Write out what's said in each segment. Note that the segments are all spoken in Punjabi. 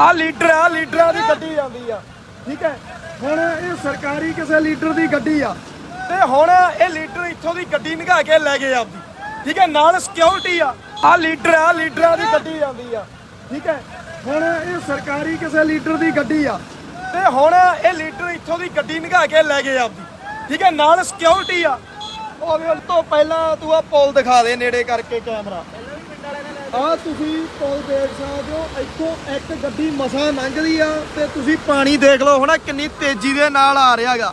ਆ ਲੀਡਰ ਆ, ਲੀਡਰਾਂ ਦੀ ਗੱਡੀ ਜਾਂਦੀ ਆ। ਠੀਕ ਹੈ? ਹੁਣ ਇਹ ਸਰਕਾਰੀ ਕਿਸੇ ਲੀਡਰ ਦੀ ਗੱਡੀ ਆ। ਤੇ ਹੁਣ ਇਹ ਲੀਡਰ ਇੱਥੋਂ ਦੀ ਗੱਡੀ ਨਿਘਾ ਕੇ ਲੈ ਗਏ ਆਪਦੀ। ਠੀਕ ਹੈ? ਨਾਲ ਸਿਕਿਉਰਿਟੀ ਆ। ਆ ਲੀਡਰ ਆ, ਲੀਡਰਾਂ ਦੀ ਗੱਡੀ ਜਾਂਦੀ ਆ। ਠੀਕ ਹੈ? ਹੁਣ ਇਹ ਸਰਕਾਰੀ ਕਿਸੇ ਲੀਡਰ ਦੀ ਗੱਡੀ ਆ। ਤੇ ਹੁਣ ਇਹ ਲੀਡਰ ਇੱਥੋਂ ਦੀ ਗੱਡੀ ਨਿਘਾ ਕੇ ਲੈ ਗਏ ਆਪਦੀ। ਠੀਕ ਹੈ? ਨਾਲ ਸਿਕਿਉਰਿਟੀ ਆ। ਉਹ ਵੀ ਤੋਂ ਪਹਿਲਾਂ ਤੂੰ ਆ ਪੁਲ ਦਿਖਾ ਦੇ ਨੇੜੇ ਕਰਕੇ ਕੈਮਰਾ। ਆ ਤੁਸੀਂ ਪੁਲ ਦੇਖ ਸਕਦੇ ਹੋ, ਇੱਥੋਂ ਇੱਕ ਗੱਡੀ ਮਸਾਂ ਲੰਘਦੀ ਆ ਤੇ ਤੁਸੀਂ ਪਾਣੀ ਦੇਖ ਲਓ ਹਨਾ, ਕਿੰਨੀ ਤੇਜ਼ੀ ਦੇ ਨਾਲ ਆ ਰਿਹਾਗਾ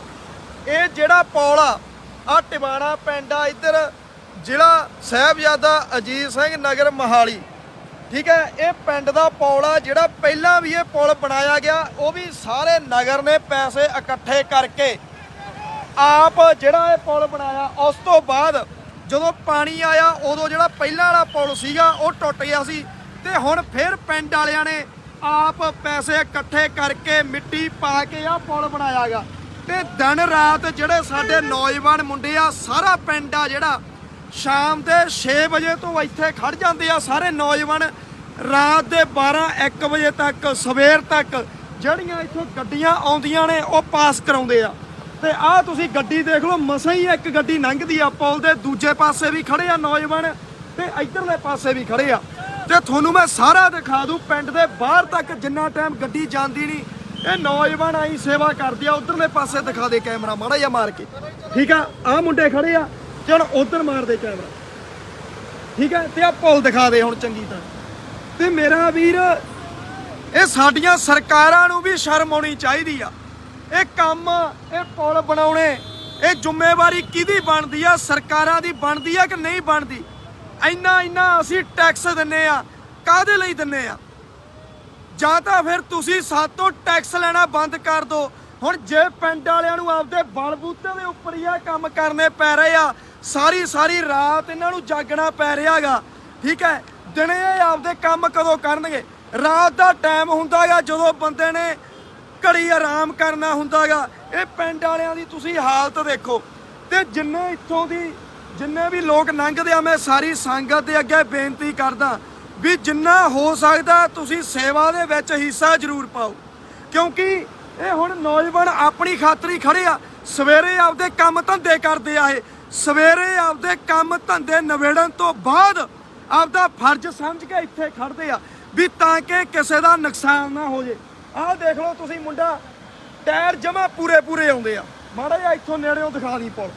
ਇਹ ਜਿਹੜਾ ਪੁਲ ਆ ਆ ਟਿਵਾਣਾ ਪਿੰਡ ਆ, ਇੱਧਰ ਜ਼ਿਲ੍ਹਾ ਸਾਹਿਬਜ਼ਾਦਾ ਅਜੀਤ ਸਿੰਘ ਨਗਰ ਮਹਾਲੀ। ਠੀਕ ਹੈ, ਇਹ ਪਿੰਡ ਦਾ ਪੁਲ ਆ, ਜਿਹੜਾ ਪਹਿਲਾਂ ਵੀ ਇਹ ਪੁਲ ਬਣਾਇਆ ਗਿਆ, ਉਹ ਵੀ ਸਾਰੇ ਨਗਰ ਨੇ ਪੈਸੇ ਇਕੱਠੇ ਕਰਕੇ ਆਪ ਜਿਹੜਾ ਇਹ ਪੁਲ ਬਣਾਇਆ, ਉਸ ਤੋਂ ਬਾਅਦ ਜਦੋਂ ਪਾਣੀ ਆਇਆ, ਉਦੋਂ ਜਿਹੜਾ ਪਹਿਲਾਂ ਵਾਲਾ ਪੁਲ ਸੀਗਾ, ਉਹ ਟੁੱਟ ਗਿਆ ਸੀ ਤੇ ਹੁਣ ਫਿਰ ਪਿੰਡ ਵਾਲਿਆਂ ਨੇ ਆਪ ਪੈਸੇ ਇਕੱਠੇ ਕਰਕੇ ਮਿੱਟੀ ਪਾ ਕੇ ਆ ਪੁਲ ਬਣਾਇਆਗਾ ਤੇ ਦਿਨ ਰਾਤ ਜਿਹੜੇ ਸਾਡੇ ਨੌਜਵਾਨ ਮੁੰਡੇ ਆ, ਸਾਰਾ ਪਿੰਡ ਆ ਜਿਹੜਾ, ਸ਼ਾਮ ਦੇ 6 ਵਜੇ ਤੋਂ ਇੱਥੇ ਖੜ ਜਾਂਦੇ ਆ ਸਾਰੇ ਨੌਜਵਾਨ, ਰਾਤ ਦੇ 12 1 ਵਜੇ ਤੱਕ, ਸਵੇਰ ਤੱਕ, ਜਿਹੜੀਆਂ ਇੱਥੋਂ ਗੱਡੀਆਂ ਆਉਂਦੀਆਂ ਨੇ, ਉਹ ਪਾਸ ਕਰਾਉਂਦੇ ਆ। ਤੇ ਆਹ ਤੁਸੀਂ ਗੱਡੀ ਦੇਖ ਲਓ, ਮਸਾਂ ਹੀ ਇੱਕ ਗੱਡੀ ਲੰਘਦੀ ਆ ਪੁਲ ਦੇ ਦੂਜੇ ਪਾਸੇ ਵੀ ਖੜੇ ਆ ਨੌਜਵਾਨ ਤੇ ਇਧਰਲੇ ਪਾਸੇ ਵੀ ਖੜੇ ਆ। ਤੇ ਤੁਹਾਨੂੰ ਮੈਂ ਸਾਰਾ ਦਿਖਾ ਦੂੰ, ਪਿੰਡ ਦੇ ਬਾਹਰ ਤੱਕ ਜਿੰਨਾ ਟਾਈਮ ਗੱਡੀ ਜਾਂਦੀ ਨਹੀਂ, ਇਹ ਨੌਜਵਾਨ ਆਈ ਸੇਵਾ ਕਰਦੇ ਆ, ਉਧਰਲੇ ਪਾਸੇ ਦਿਖਾ ਦੇ ਕੈਮਰਾ, ਮਾੜਾ ਜਿਹਾ ਮਾਰ ਕੇ। ਠੀਕ ਆ? ਆਹ ਮੁੰਡੇ ਖੜੇ ਆ, ਤੇ ਹੁਣ ਉਧਰ ਮਾਰ ਦੇ ਕੈਮਰਾ। ਠੀਕ ਆ? ਤੇ ਆ ਪੁਲ ਦਿਖਾ ਦੇ ਹੁਣ ਚੰਗੀ ਤਰ੍ਹਾਂ। ਤੇ ਮੇਰਾ ਵੀਰ, ਇਹ ਸਾਡੀਆਂ ਸਰਕਾਰਾਂ ਨੂੰ ਵੀ ਸ਼ਰਮ ਆਉਣੀ ਚਾਹੀਦੀ ਆ। ਇਹ ਕੰਮ, ਇਹ ਪੁਲ ਬਣਾਉਣੇ, ਇਹ ਜ਼ਿੰਮੇਵਾਰੀ ਕਿਹਦੀ ਬਣਦੀ ਆ? ਸਰਕਾਰਾਂ ਦੀ ਬਣਦੀ ਆ ਕਿ ਨਹੀਂ ਬਣਦੀ? ਇੰਨਾ ਇੰਨਾ ਅਸੀਂ ਟੈਕਸ ਦਿੰਨੇ ਆ। ਕਾਹਦੇ ਲਈ ਦਿੰਨੇ ਆ? ਜਾਂ ਤਾਂ ਫਿਰ ਤੁਸੀਂ ਸਾਤੋਂ ਟੈਕਸ ਲੈਣਾ ਬੰਦ ਕਰ ਦਿਓ ਹੁਣ ਜੇ ਪਿੰਡ ਵਾਲਿਆਂ ਨੂੰ ਆਪਦੇ ਬਲਬੂਤੇ ਦੇ ਉੱਪਰ ਹੀ ਆ ਕੰਮ ਕਰਨੇ ਪੈ ਰਹੇ ਆ, ਸਾਰੀ ਸਾਰੀ ਰਾਤ ਇਹਨਾਂ ਨੂੰ ਜਾਗਣਾ ਪੈ ਰਿਹਾਗਾ ਠੀਕ ਹੈ? ਦਿਨੇ ਇਹ ਆਪਦੇ ਕੰਮ ਕਦੋਂ ਕਰਨਗੇ? ਰਾਤ ਦਾ ਟਾਈਮ ਹੁੰਦਾਗਾ ਜਦੋਂ ਬੰਦੇ ਨੇ ਘੜੀ ਆਰਾਮ ਕਰਨਾ ਹੁੰਦਾਗਾ। ਇਹ ਪਿੰਡ ਵਾਲਿਆਂ ਦੀ ਤੁਸੀਂ ਹਾਲਤ ਦੇਖੋ। ਤੇ ਜਿੰਨੇ ਇੱਥੋਂ ਦੀ, ਜਿੰਨੇ ਵੀ ਲੋਕ ਲੰਘਦੇ ਆ, ਮੈਂ ਸਾਰੀ ਸੰਗਤ ਦੇ ਅੱਗੇ ਬੇਨਤੀ ਕਰਦਾ ਵੀ ਜਿੰਨਾ ਹੋ ਸਕਦਾ, ਤੁਸੀਂ ਸੇਵਾ ਦੇ ਵਿੱਚ ਹਿੱਸਾ ਜ਼ਰੂਰ ਪਾਓ। ਕਿਉਂਕਿ ਇਹ ਹੁਣ ਨੌਜਵਾਨ ਆਪਣੀ ਖਾਤਰ ਹੀ ਖੜੇ ਆ। ਸਵੇਰੇ ਆਪਦੇ ਕੰਮ ਧੰਦੇ ਕਰਦੇ ਆ ਇਹ। ਸਵੇਰੇ ਆਪਦੇ ਕੰਮ ਧੰਦੇ ਨਵੇੜਨ ਤੋਂ ਬਾਅਦ ਆਪਦਾ ਫਰਜ਼ ਸਮਝ ਕੇ ਇੱਥੇ ਖੜਦੇ ਆ ਵੀ ਤਾਂ ਕਿ ਕਿਸੇ ਦਾ ਨੁਕਸਾਨ ਨਾ ਹੋ ਜੇ। ਆਹ ਦੇਖ ਲਓ ਤੁਸੀਂ ਮੁੰਡਾ, ਟਾਇਰ ਜਮਾ ਪੂਰੇ ਪੂਰੇ ਆਉਂਦੇ ਆ। ਮਾੜਾ ਜਿਹਾ ਇੱਥੋਂ ਨੇੜਿਓਂ ਦਿਖਾ ਦੀ ਪੁਲ।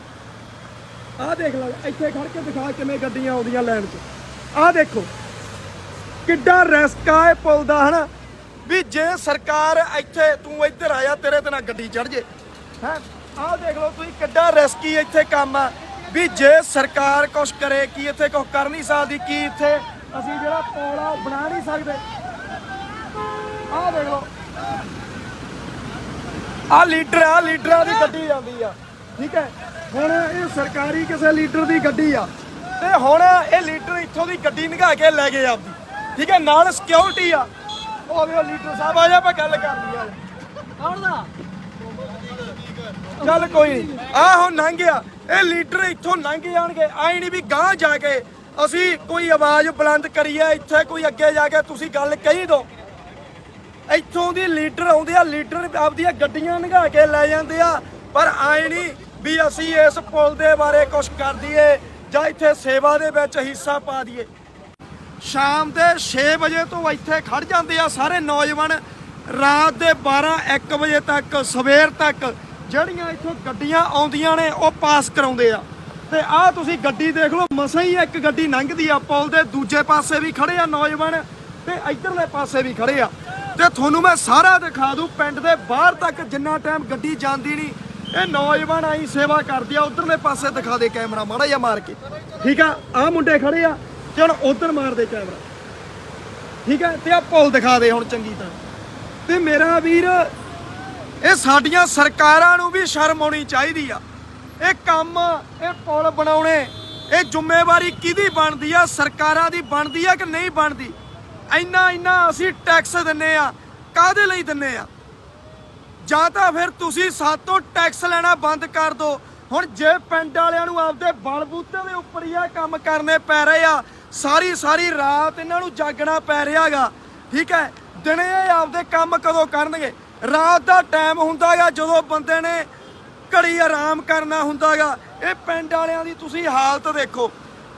ਆਹ ਦੇਖ ਲਓ, ਇੱਥੇ ਖੜ ਕੇ ਦਿਖਾ ਕਿਵੇਂ ਗੱਡੀਆਂ ਆਉਂਦੀਆਂ ਲਾਈਨ 'ਚ। ਆਹ ਦੇਖੋ, ਕਿੱਡਾ ਰਿਸਕ ਆ ਇਹ ਪੁਲ ਦਾ, ਹਨਾ? ਵੀ ਜੇ ਸਰਕਾਰ ਇੱਥੇ, ਤੂੰ ਇੱਧਰ ਆਇਆ ਤੇਰੇ ਤੇ ਨਾ ਗੱਡੀ ਚੜ ਜੇ। ਹੈ? ਆਹ ਦੇਖ ਲਓ ਤੁਸੀਂ ਕਿੱਡਾ ਰਿਸਕੀ ਇੱਥੇ ਕੰਮ ਆ। ਵੀ ਜੇ ਸਰਕਾਰ ਕੁਛ ਕਰੇ, ਕੀ ਇੱਥੇ ਕੁਛ ਕਰ ਨਹੀਂ ਸਕਦੀ, ਕੀ ਇੱਥੇ ਅਸੀਂ ਜਿਹੜਾ ਪੁਲ ਆ ਉਹ ਬਣਾ ਨਹੀਂ ਸਕਦੇ। ਆਹ ਦੇਖ ਲਓ ਆ ਲੀਡਰ ਆ, ਲੀਡਰਾਂ ਦੀ ਗੱਡੀ ਜਾਂਦੀ ਆ। ਠੀਕ ਹੈ? ਹੁਣ ਇਹ ਸਰਕਾਰੀ ਕਿਸੇ ਲੀਡਰ ਦੀ ਗੱਡੀ ਆ। ਤੇ ਹੁਣ ਇਹ ਲੀਡਰ ਇੱਥੋਂ ਦੀ ਗੱਡੀ ਨਿਘਾ ਕੇ ਲੈ ਗਏ ਆਪਦੀ। ਠੀਕ ਹੈ? ਨਾਲ ਸਿਕਿਉਰਿਟੀ ਆ। ਉਹ ਵੀ ਉਹ ਸਾਹਿਬ ਆ ਜਾ, ਆਪਾਂ ਗੱਲ ਕਰ ਲਈਏ। ਕੌਣ ਦਾ? ਚੱਲ ਕੋਈ ਨਹੀਂ ਆ ਹੁਣ ਲੰਘ ਗਿਆ। ਇਹ ਲੀਡਰ ਇੱਥੋਂ ਲੰਘ ਜਾਣਗੇ। ਆਈ ਨਹੀਂ ਵੀ ਗਾਂਹ ਜਾ ਕੇ ਅਸੀਂ ਕੋਈ ਆਵਾਜ਼ ਬੁਲੰਦ ਕਰੀਏ, ਇੱਥੇ ਕੋਈ ਅੱਗੇ ਜਾ ਕੇ ਤੁਸੀਂ ਗੱਲ ਕਹੀ ਦੋ। ਇੱਥੋਂ ਦੀ ਲੀਡਰ ਆਉਂਦੇ ਆ, ਲੀਡਰ ਆਪਦੀਆਂ ਗੱਡੀਆਂ ਲੰਘਾ ਕੇ ਲੈ ਜਾਂਦੇ ਆ। ਪਰ ਆਏ ਨਹੀਂ ਵੀ ਅਸੀਂ ਇਸ ਪੁਲ ਦੇ ਬਾਰੇ ਕੁਝ ਕਰ ਦਈਏ ਜਾਂ ਇੱਥੇ ਸੇਵਾ ਦੇ ਵਿੱਚ ਹਿੱਸਾ ਪਾ ਦਈਏ। ਸ਼ਾਮ ਦੇ 6 ਵਜੇ ਤੋਂ ਇੱਥੇ ਖੜ ਜਾਂਦੇ ਆ ਸਾਰੇ ਨੌਜਵਾਨ। ਰਾਤ ਦੇ 12 1 ਵਜੇ ਤੱਕ, ਸਵੇਰ ਤੱਕ ਜਿਹੜੀਆਂ ਇੱਥੋਂ ਗੱਡੀਆਂ ਆਉਂਦੀਆਂ ਨੇ, ਉਹ ਪਾਸ ਕਰਾਉਂਦੇ ਆ। ਤੇ ਆਹ ਤੁਸੀਂ ਗੱਡੀ ਦੇਖ ਲਓ, ਮਸਾਂ ਹੀ ਇੱਕ ਗੱਡੀ ਲੰਘਦੀ ਆ ਪੁਲ ਦੇ ਦੂਜੇ ਪਾਸੇ ਵੀ ਖੜੇ ਆ ਨੌਜਵਾਨ ਤੇ ਇਧਰਲੇ ਪਾਸੇ ਵੀ ਖੜੇ ਆ। ਤੇ ਤੁਹਾਨੂੰ ਮੈਂ ਸਾਰਾ ਦਿਖਾ ਦੂੰ, ਪਿੰਡ ਦੇ ਬਾਹਰ ਤੱਕ ਜਿੰਨਾ ਟਾਈਮ ਗੱਡੀ ਜਾਂਦੀ ਨਹੀਂ, ਇਹ ਨੌਜਵਾਨ ਆਈ ਸੇਵਾ ਕਰਦੇ ਆ, ਉਧਰਲੇ ਪਾਸੇ ਦਿਖਾ ਦੇ ਕੈਮਰਾ ਮਾੜਾ ਜਿਹਾ ਮਾਰ ਕੇ। ਠੀਕ ਆ? ਆਹ ਮੁੰਡੇ ਖੜੇ ਆ, ਤੇ ਹੁਣ ਉਧਰ ਮਾਰ ਦੇ ਕੈਮਰਾ ਠੀਕ ਹੈ ਤੇ ਆ ਪੁਲ ਦਿਖਾ ਦੇ ਹੁਣ ਚੰਗੀ ਤਰ੍ਹਾਂ। ਤੇ ਮੇਰਾ ਵੀਰ, ਇਹ ਸਾਡੀਆਂ ਸਰਕਾਰਾਂ ਨੂੰ ਵੀ ਸ਼ਰਮ ਆਉਣੀ ਚਾਹੀਦੀ ਆ। ਇਹ ਕੰਮ, ਇਹ ਪੁਲ ਬਣਾਉਣੇ, ਇਹ ਜ਼ਿੰਮੇਵਾਰੀ ਕਿਹਦੀ ਬਣਦੀ ਆ? ਸਰਕਾਰਾਂ ਦੀ ਬਣਦੀ ਆ ਕਿ ਨਹੀਂ ਬਣਦੀ? ਇੰਨਾ ਇੰਨਾ ਅਸੀਂ ਟੈਕਸ ਦਿੰਨੇ ਆ, ਕਾਹਦੇ ਲਈ ਦਿੰਨੇ ਆ? ਜਾਂ ਤਾਂ ਫਿਰ ਤੁਸੀਂ ਸਾਤੋਂ ਟੈਕਸ ਲੈਣਾ ਬੰਦ ਕਰ ਦਿਓ ਹੁਣ ਜੇ ਪਿੰਡ ਵਾਲਿਆਂ ਨੂੰ ਆਪਦੇ ਬਲਬੂਤੇ ਦੇ ਉੱਪਰ ਹੀ ਆ ਕੰਮ ਕਰਨੇ ਪੈ ਰਹੇ ਆ, ਸਾਰੀ ਸਾਰੀ ਰਾਤ ਇਹਨਾਂ ਨੂੰ ਜਾਗਣਾ ਪੈ ਰਿਹਾਗਾ ਠੀਕ ਹੈ? ਦਿਨੇ ਇਹ ਆਪਦੇ ਕੰਮ ਕਦੋਂ ਕਰਨਗੇ? ਰਾਤ ਦਾ ਟਾਈਮ ਹੁੰਦਾਗਾ ਜਦੋਂ ਬੰਦੇ ਨੇ ਘੜੀ ਆਰਾਮ ਕਰਨਾ ਹੁੰਦਾਗਾ ਇਹ ਪਿੰਡ ਵਾਲਿਆਂ ਦੀ ਤੁਸੀਂ ਹਾਲਤ ਦੇਖੋ।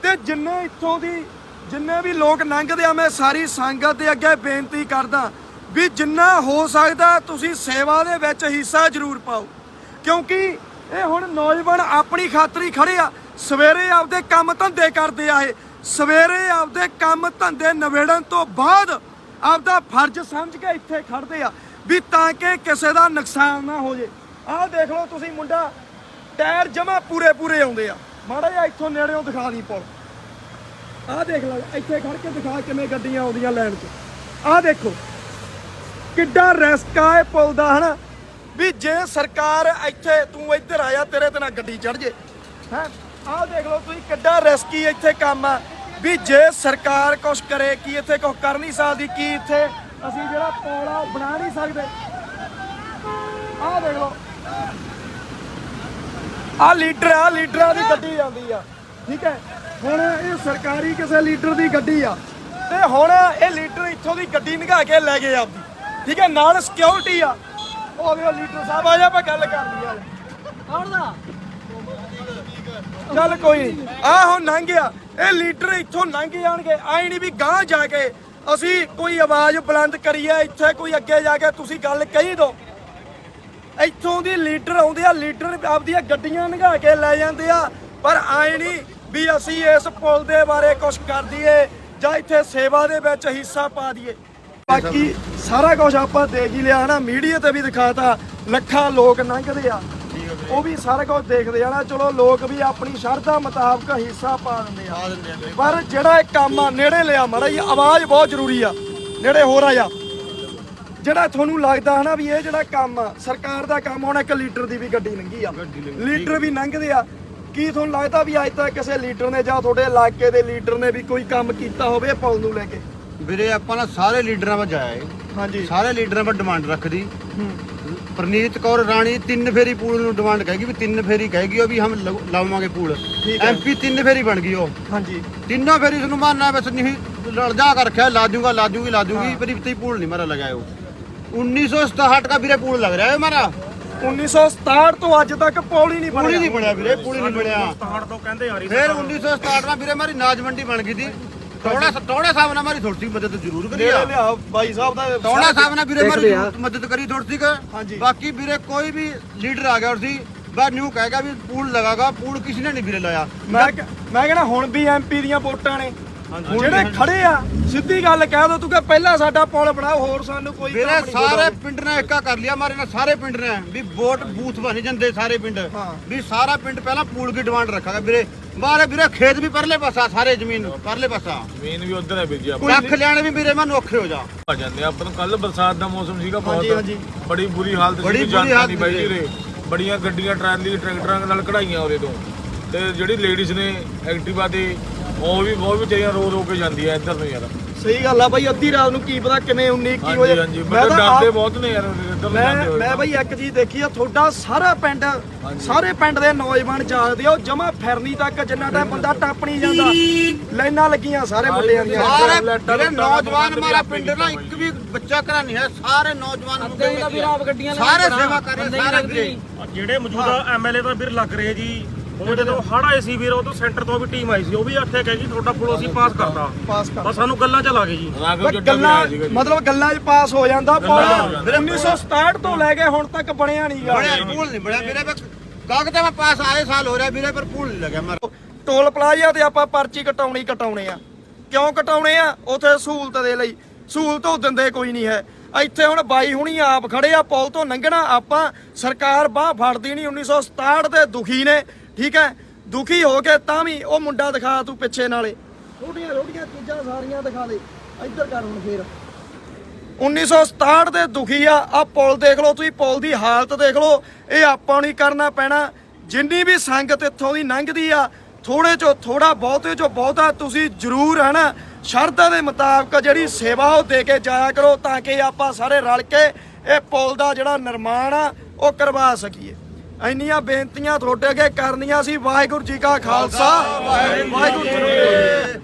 ਤੇ ਜਿੰਨੇ ਇੱਥੋਂ ਦੀ ਜਿੰਨੇ ਵੀ ਲੋਕ ਲੰਘਦੇ ਆ, ਮੈਂ ਸਾਰੀ ਸੰਗਤ ਦੇ ਅੱਗੇ ਬੇਨਤੀ ਕਰਦਾ ਵੀ ਜਿੰਨਾ ਹੋ ਸਕਦਾ ਤੁਸੀਂ ਸੇਵਾ ਦੇ ਵਿੱਚ ਹਿੱਸਾ ਜ਼ਰੂਰ ਪਾਓ। ਕਿਉਂਕਿ ਇਹ ਹੁਣ ਨੌਜਵਾਨ ਆਪਣੀ ਖਾਤਰੀ ਹੀ ਖੜੇ ਆ। ਸਵੇਰੇ ਆਪਦੇ ਕੰਮ ਧੰਦੇ ਕਰਦੇ ਆ ਇਹ। ਸਵੇਰੇ ਆਪਦੇ ਕੰਮ ਧੰਦੇ ਨਵੇੜਨ ਤੋਂ ਬਾਅਦ ਆਪਦਾ ਫਰਜ਼ ਸਮਝ ਕੇ ਇੱਥੇ ਖੜਦੇ ਆ ਵੀ ਤਾਂ ਕਿ ਕਿਸੇ ਦਾ ਨੁਕਸਾਨ ਨਾ ਹੋ ਜੇ। ਆਹ ਦੇਖ ਲਓ ਤੁਸੀਂ ਮੁੰਡਾ, ਟਾਇਰ ਜਮਾ ਪੂਰੇ ਪੂਰੇ ਆਉਂਦੇ ਆ। ਮਾੜਾ ਜਿਹਾ ਇੱਥੋਂ ਨੇੜਿਓਂ ਦਿਖਾ ਦੀ ਪੁਲ। ਆਹ ਦੇਖ ਲਓ ਇੱਥੇ ਖੜ ਕੇ ਦਿਖਾ ਕਿਵੇਂ ਗੱਡੀਆਂ ਆਉਂਦੀਆਂ ਲੈਣ 'ਚ। ਆਹ ਦੇਖੋ, ਕਿੱਡਾ ਰਿਸਕ ਆ ਇਹ ਪੁਲ ਦਾ, ਹਨਾ? ਵੀ ਜੇ ਸਰਕਾਰ ਇੱਥੇ, ਤੂੰ ਇੱਧਰ ਆਇਆ ਤੇਰੇ ਤੇ ਨਾ ਗੱਡੀ ਚੜ ਜੇ। ਹੈ? ਆਹ ਦੇਖ ਲਓ ਤੁਸੀਂ, ਕਿੱਡਾ ਰਿਸਕੀ ਇੱਥੇ ਕੰਮ ਆ। ਵੀ ਜੇ ਸਰਕਾਰ ਕੁਛ ਕਰੇ, ਕੀ ਇੱਥੇ ਕੁਛ ਕਰ ਨਹੀਂ ਸਕਦੀ, ਕੀ ਇੱਥੇ ਅਸੀਂ ਜਿਹੜਾ ਪੁਲ ਆ ਬਣਾ ਨਹੀਂ ਸਕਦੇ। ਆਹ ਦੇਖ ਲਓ। ਆ ਲੀਡਰ ਆ ਲੀਡਰਾਂ ਦੀ ਗੱਡੀ ਜਾਂਦੀ ਆ, ਠੀਕ ਹੈ? ਹੁਣ ਇਹ ਸਰਕਾਰੀ ਕਿਸੇ ਲੀਡਰ ਦੀ ਗੱਡੀ ਆ। ਤੇ ਹੁਣ ਇਹ ਲੀਡਰ ਇੱਥੋਂ ਦੀ ਗੱਡੀ ਨਿਘਾ ਕੇ ਲੈ ਗਏ ਆਪਦੀ। ਠੀਕ ਹੈ ਨਾਲ ਸਿਕਿਉਰਿਟੀ ਆ। ਉਹ ਵੀ ਲੀਡਰ ਸਾਹਿਬ ਆ ਜਾ ਆਪਾਂ ਗੱਲ ਕਰਨੀ ਆ ਕੌਣ ਦਾ? ਚੱਲ ਕੋਈ ਆ ਹੁਣ ਲੰਘ ਗਿਆ। ਇਹ ਲੀਡਰ ਇੱਥੋਂ ਲੰਘ ਜਾਣਗੇ। ਆਈ ਨਹੀਂ ਵੀ ਗਾਂ ਜਾ ਕੇ ਅਸੀਂ ਕੋਈ ਆਵਾਜ਼ ਬੁਲੰਦ ਕਰੀਏ ਇੱਥੇ ਕੋਈ ਅੱਗੇ ਜਾ ਕੇ ਤੁਸੀਂ ਗੱਲ ਕਹੀ ਦੋ। ਇੱਥੋਂ ਦੀ ਲੀਡਰ ਆਉਂਦੇ ਆ ਲੀਡਰ ਆਪਦੀਆਂ ਗੱਡੀਆਂ ਲੰਘਾ ਕੇ ਲੈ ਜਾਂਦੇ ਆ। ਪਰ ਆਏ ਨਹੀਂ ਵੀ ਅਸੀਂ ਇਸ ਪੁਲ ਦੇ ਬਾਰੇ ਕੁਝ ਕਰ ਦਈਏ ਜਾਂ ਇੱਥੇ ਸੇਵਾ ਦੇ ਵਿੱਚ ਹਿੱਸਾ ਪਾ ਦਈਏ। ਬਾਕੀ ਸਾਰਾ ਕੁਝ ਆਪਾਂ ਦੇਖ ਹੀ ਲਿਆ ਨਾ ਮੀਡੀਆ ਤੇ ਵੀ ਦਿਖਾਤਾ ਲੱਖਾਂ ਲੋਕ ਲੰਘਦੇ ਆ। ਉਹ ਵੀ ਸਾਰਾ ਕੁਝ ਦੇਖਦੇ ਆ ਨਾ ਚਲੋ ਲੋਕ ਵੀ ਆਪਣੀ ਸ਼ਰਧਾ ਮੁਤਾਬਕ ਹਿੱਸਾ ਪਾ ਦਿੰਦੇ ਆ। ਪਰ ਜਿਹੜਾ ਇਹ ਕੰਮ ਆ ਨੇੜੇ ਲਿਆ ਮਾੜਾ ਜੀ ਆਵਾਜ਼ ਬਹੁਤ ਜ਼ਰੂਰੀ ਆ ਨੇੜੇ ਹੋ ਆ। ਜਿਹੜਾ ਤੁਹਾਨੂੰ ਲੱਗਦਾ ਹਨਾ ਵੀ ਇਹ ਜਿਹੜਾ ਕੰਮ ਆ ਸਰਕਾਰ ਦਾ ਕੰਮ ਹੁਣ ਇੱਕ ਲੀਡਰ ਦੀ ਵੀ ਗੱਡੀ ਲੰਘੀ ਆ। ਲੀਡਰ ਵੀ ਲੰਘਦੇ ਆ ਕੀ ਤੁਹਾਨੂੰ ਲੱਗਦਾ ਵੀ ਅੱਜ ਤੱਕ ਕਿਸੇ ਲੀਡਰ ਨੇ ਜਾਂ ਤੁਹਾਡੇ ਇਲਾਕੇ ਦੇ ਲੀਡਰ ਨੇ ਵੀ ਕੋਈ ਕੰਮ ਕੀਤਾ ਹੋਵੇ ਇਹ ਪੁਲ ਨੂੰ ਲੈ ਕੇ? ਵੀਰੇ ਆਪਾਂ ਨਾ ਸਾਰੇ ਲੀਡਰਾਂ 'ਚ ਜਾਇਆ ਏ। ਹਾਂਜੀ। ਸਾਰੇ ਲੀਡਰਾਂ 'ਤੇ ਡਿਮਾਂਡ ਰੱਖਦੀ। ਪ੍ਰਨੀਤ ਕੌਰ ਰਾਣੀ ਤਿੰਨ ਫੇਰੀ ਪੂਲ ਨੂੰ ਡਿਮਾਂਡ ਕਹੇਗੀ ਵੀ ਤਿੰਨ ਫੇਰੀ ਕਹੇਗੀ ਉਹ ਵੀ ਹਮ ਲਗ- ਲਾਵਾਂਗੇ ਪੂਲ। ਠੀਕ ਹੈ। ਐਮਪੀ ਤਿੰਨ ਫੇਰੀ ਬਣ ਗਈ ਉਹ। ਹਾਂਜੀ। ਤਿੰਨੋਂ ਫੇਰੀ ਤੁਹਾਨੂੰ ਮਾਨਣਾ ਬਸ ਨਹੀਂ ਲੜਜਾ ਕਰ ਰੱਖਿਆ ਲਾ ਦੂੰਗਾ ਲਾ ਦੂੰਗੀ ਲਾ ਦੂੰਗੀ ਪਰ ਪੂਲ ਨਹੀਂ ਮਾਰਾ ਲਗਾਇਆ ਉਹ। 1967 का ਵੀਰੇ ਪੂਲ ਲੱਗ ਰਿਹਾ ਹੈ ਹਮਾਰਾ 1967 ਤੋਂ ਅੱਜ ਤੱਕ ਹੀ ਨਹੀਂ ਪੂਲ ਨਹੀਂ ਬਣਿਆ ਵੀਰੇ ਪੂਲ ਨਹੀਂ ਬਣਿਆ। ਸਤਾਹਠ ਤੋਂ ਕਹਿੰਦੇ ਆ ਰਹੀ ਫਿਰ 1967 में ਵੀਰੇ ਹਮਾਰੀ ਨਾਜ ਮੰਡੀ ਬਣ ਗਈ ਸੀ। ਟੋੜਾ ਟੋੜਾ ਸਾਹਿਬ ਨੇ ਹਮਾਰੀ ਥੋੜੀ ਸੀ ਮਦਦ ਜ਼ਰੂਰ ਕਰੀ ਆ। ਲਿਆ ਬਾਈ ਸਾਹਿਬ ਦਾ ਟੋੜਾ ਸਾਹਿਬ ਨੇ ਵੀਰੇ ਹਮਾਰੀ ਮਦਦ ਕਰੀ ਥੋੜੀ ਸੀ ਹਾਂਜੀ। ਬਾਕੀ ਵੀਰੇ ਕੋਈ ਵੀ ਲੀਡਰ ਆ ਗਿਆ ਔਰ ਸੀ ਬਸ ਨਿਊ ਕਹੇਗਾ ਵੀ ਪੂਲ ਲਗਾਗਾ ਪੂਲ ਕਿਸੇ ਨੇ ਨਹੀਂ ਵੀਰੇ ਲਾਇਆ। ਮੈਂ ਮੈਂ ਕਹਿੰਦਾ ਹੁਣ ਵੀ ਐਮਪੀ ਦੀਆਂ ਵੋਟਾਂ ਨੇ। ਜਿਹੜੇ ਖੜੇ ਆ ਸਿੱਧੀ ਗੱਲ ਕਹਿ ਦੋ ਤੂੰ ਕਿ ਪਹਿਲਾਂ ਸਾਡਾ ਪੁਲ ਬਣਾਓ ਹੋਰ ਸਾਨੂੰ ਕੋਈ ਵੀਰੇ ਕੰਮ ਨਹੀਂ ਸਾਰੇ। ਪਿੰਡ ਨੇ ਇੱਕਾ ਕਰ ਲਿਆ ਮਾਰੇ ਨਾਲ ਸਾਰੇ ਪਿੰਡ ਨੇ। ਵੀ ਵੋਟ ਬੂਥ ਬਣ ਜਾਂਦੇ ਸਾਰੇ ਪਿੰਡ। ਵੀ ਸਾਰਾ ਪਿੰਡ ਪਹਿਲਾਂ ਪੂਲ ਦੀ ਡਿਮਾਂਡ ਰੱਖਾਗਾ। ਵੀਰੇ ਮਾਰੇ ਵੀਰੇ ਖੇਤ ਵੀ ਪਰਲੇ ਪਾਸਾ ਸਾਰੇ ਜ਼ਮੀਨ ਪਰਲੇ ਪਾਸਾ। ਮੇਨ ਵੀ ਉਧਰ ਹੈ ਵੀਰ ਜੀ ਆਪਾਂ ਲੱਖ ਲੈਣੇ ਵੀ ਵੀਰੇ ਮੈਨੂੰ ਔਖੇ ਹੋ ਜਾ। ਆ ਜਾਂਦੇ ਆ। ਆਪਾਂ ਨੂੰ ਕੱਲ ਬਰਸਾਤ ਦਾ ਮੌਸਮ ਸੀਗਾ ਹਾਂਜੀ, ਬਹੁਤ। ਹਾਂਜੀ। ਬੜੀ ਬੁਰੀ ਹਾਲਤ ਬੜੀ ਸੀ ਬੁਰੀ ਜਾਨਤਾ ਹਾਲਤ ਨਹੀਂ ਬਾਈ ਸੀ। ਜੀ ਰੇ ਬੜੀਆਂ ਗੱਡੀਆਂ ਟਰਾਲੀ ਟਰੈਕਟਰਾਂ ਨਾਲ ਕਢਾਈਆਂ ਉਹਦੇ ਤੋਂ। ਤੇ ਜਿਹੜੀ ਲੇਡੀਜ਼ ਨੇ ਐਕਟਿਵਾ ਤੇ ਉਹ ਵੀ ਬਹੁਤ ਵਿਚਾਰੀਆਂ ਰੋ ਰੋ ਕੇ ਜਾਂਦੀਆਂ ਇੱਧਰ ਨੂੰ ਯਾਰ। ਸਹੀ ਗੱਲ ਆ ਬਾਈ ਅੱਧੀ ਰਾਤ ਨੂੰ ਕੀ ਪਤਾ ਕਿਵੇਂ 19 ਕੀ ਹੋ ਹਾਂਜੀ ਜਾ ਹਾਂਜੀ ਬੰਦੇ ਡਰਦੇ ਆਪ- ਬਹੁਤ ਨੇ ਯਾਰ ਇੱਧਰ ਨੂੰ ਜਾਂਦੇ ਮੈਂ ਹੋਏ। ਮੈਂ ਬਾਈ ਇੱਕ ਚੀਜ਼ ਦੇਖੀ ਆ ਤੁਹਾਡਾ ਸਾਰਾ ਪਿੰਡ ਸਾਰੇ ਪਿੰਡ ਦੇ ਨੌਜਵਾਨ ਜਾਗਦੇ ਆ ਉਹ ਜਮਾ ਫਿਰਨੀ ਤੱਕ ਜਿੰਨਾ ਟਾਈਮ ਬੰਦਾ ਟੱਪ ਨਹੀਂ ਜਾਂਦਾ। ਲਾਈਨਾਂ ਲੱਗੀਆਂ ਸਾਰੇ ਮੁੰਡਿਆਂ ਦੀਆਂ। ਸਾਰੇ ਲੂਟਾਂ ਨੌਜਵਾਨ ਮਾਰਾ ਪਿੰਡ ਨਾ ਇੱਕ ਵੀ ਬੱਚਾ ਘਰਾਂ ਨਹੀਂ ਹੈ ਸਾਰੇ ਨੌਜਵਾਨ ਮੁੰਡੇ ਸਾਰੇ ਸੇਵਾ ਕਰ ਰਹੇ ਸਾਰੇ ਜਿਹੜੇ ਮੌਜੂਦਾ ਐਮਐਲਏ ਤਾਂ ਵੀਰ ਲੱਗ ਰਹੇ ਜੀ। ਉਹ ਜਦੋਂ ਹੜ ਆਏ ਸੀ ਵੀਰ ਉਹ ਤੋਂ ਸੈਂਟਰ ਤੋਂ ਵੀ ਟੀਮ ਆਈ ਸੀ ਉਹ ਵੀ ਇੱਥੇ ਕਹੇ ਜੀ ਤੁਹਾਡਾ ਪੁਲ ਅਸੀਂ ਪਾਸ ਕਰਤਾ। ਪਾਸ ਕਰ ਬਸ ਸਾਨੂੰ ਗੱਲਾਂ ਚ ਲਾ ਗਏ ਜੀ। ਰਾਘਵ ਬਈ ਜੱਟਾ ਵੀ ਗੱਲਾਂ ਆਇਆ ਸੀਗਾ ਜੀ। ਮਤਲਬ ਗੱਲਾਂ 'ਚ ਪਾਸ ਹੋ ਜਾਂਦਾ ਜਾਂਦਾ। 1967 ਤੋਂ ਲੈ ਕੇ ਹੁਣ ਤੱਕ ਬਣਿਆ ਨਹੀਂਗਾ ਬੜਿਆ ਪੂਲ ਨਹੀਂ ਬੜਿਆ ਵੀਰੇ ਬਸ ਕਾਗਜ਼ਾਂ ਮੈਂ ਪਾਸ ਆਏ ਸਾਲ ਹੋ ਰਿਹਾ ਵੀਰੇ ਪਰ ਪੂਲ ਨਹੀਂ ਲੱਗਿਆ ਮਾਰਾ ਟੋਲ ਪਲਾਜ਼ਾ ਤੇ ਆਪਾਂ ਪਰਚੀ ਕਟਾਉਣੀ ਕਟਾਉਣੇ ਆ। ਕਿਉਂ ਕਟਾਉਣੇ ਆ? ਉਥੇ ਸਹੂਲਤ ਦੇ ਲਈ। ਸਹੂਲਤ ਉਹ ਦਿੰਦੇ ਕੋਈ ਨਹੀਂ ਹੈ। ਇੱਥੇ ਹੁਣ ਬਾਈ ਹੁਣੀ ਆਪ ਖੜੇ ਆ ਪੁਲ ਤੋਂ ਲੰਘਣਾ ਆਪਾਂ। ਸਰਕਾਰ ਬਾਹ ਫੜਦੀ ਨਹੀਂ 1967 ਦੇ ਦੁਖੀ ਨੇ। ਠੀਕ ਹੈ? ਦੁਖੀ ਹੋ ਕੇ ਤਾਂ ਵੀ ਉਹ ਮੁੰਡਾ ਦਿਖਾ ਤੂੰ ਪਿੱਛੇ ਨਾਲੇ। ਛੋਟੀਆਂ ਛੋਟੀਆਂ ਚੀਜ਼ਾਂ ਸਾਰੀਆਂ ਦਿਖਾ ਦੇ। ਇੱਧਰ ਕਰ ਹੁਣ ਫੇਰ। 1967 ਦੇ ਦੁਖੀ ਆ। ਆ ਪੁਲ ਦੇਖ ਲਓ ਤੁਸੀਂ ਪੁਲ ਦੀ ਹਾਲਤ ਦੇਖ ਲਓ। ਇਹ ਆਪਾਂ ਨੂੰ ਹੀ ਕਰਨਾ ਪੈਣਾ। ਜਿੰਨੀ ਵੀ ਸੰਗਤ ਇੱਥੋਂ ਦੀ ਲੰਘਦੀ ਆ ਥੋੜੇ ਚੋਂ ਥੋੜਾ ਬਹੁਤੇ ਚੋਂ ਬਹੁਤਾ ਤੁਸੀਂ ਜ਼ਰੂਰ ਹੈ ਨਾ ਸ਼ਰਧਾ ਦੇ ਮੁਤਾਬਕ ਜਿਹੜੀ ਸੇਵਾ ਉਹ ਦੇ ਕੇ ਜਾਇਆ ਕਰੋ ਤਾਂ ਕਿ ਆਪਾਂ ਸਾਰੇ ਰਲ ਕੇ ਇਹ ਪੁਲ ਦਾ ਜਿਹੜਾ ਨਿਰਮਾਣ ਆ ਉਹ ਕਰਵਾ ਸਕੀਏ। ਇੰਨੀਆਂ ਬੇਨਤੀਆਂ ਤੁਹਾਡੇ ਅੱਗੇ ਕਰਨੀਆਂ ਸੀ। ਵਾਹਿਗੁਰੂ ਜੀ ਕਾ ਖਾਲਸਾ। ਵਾਹਿਗੁਰੂ ਜੀ ਕੀ ਫਤਿਹ।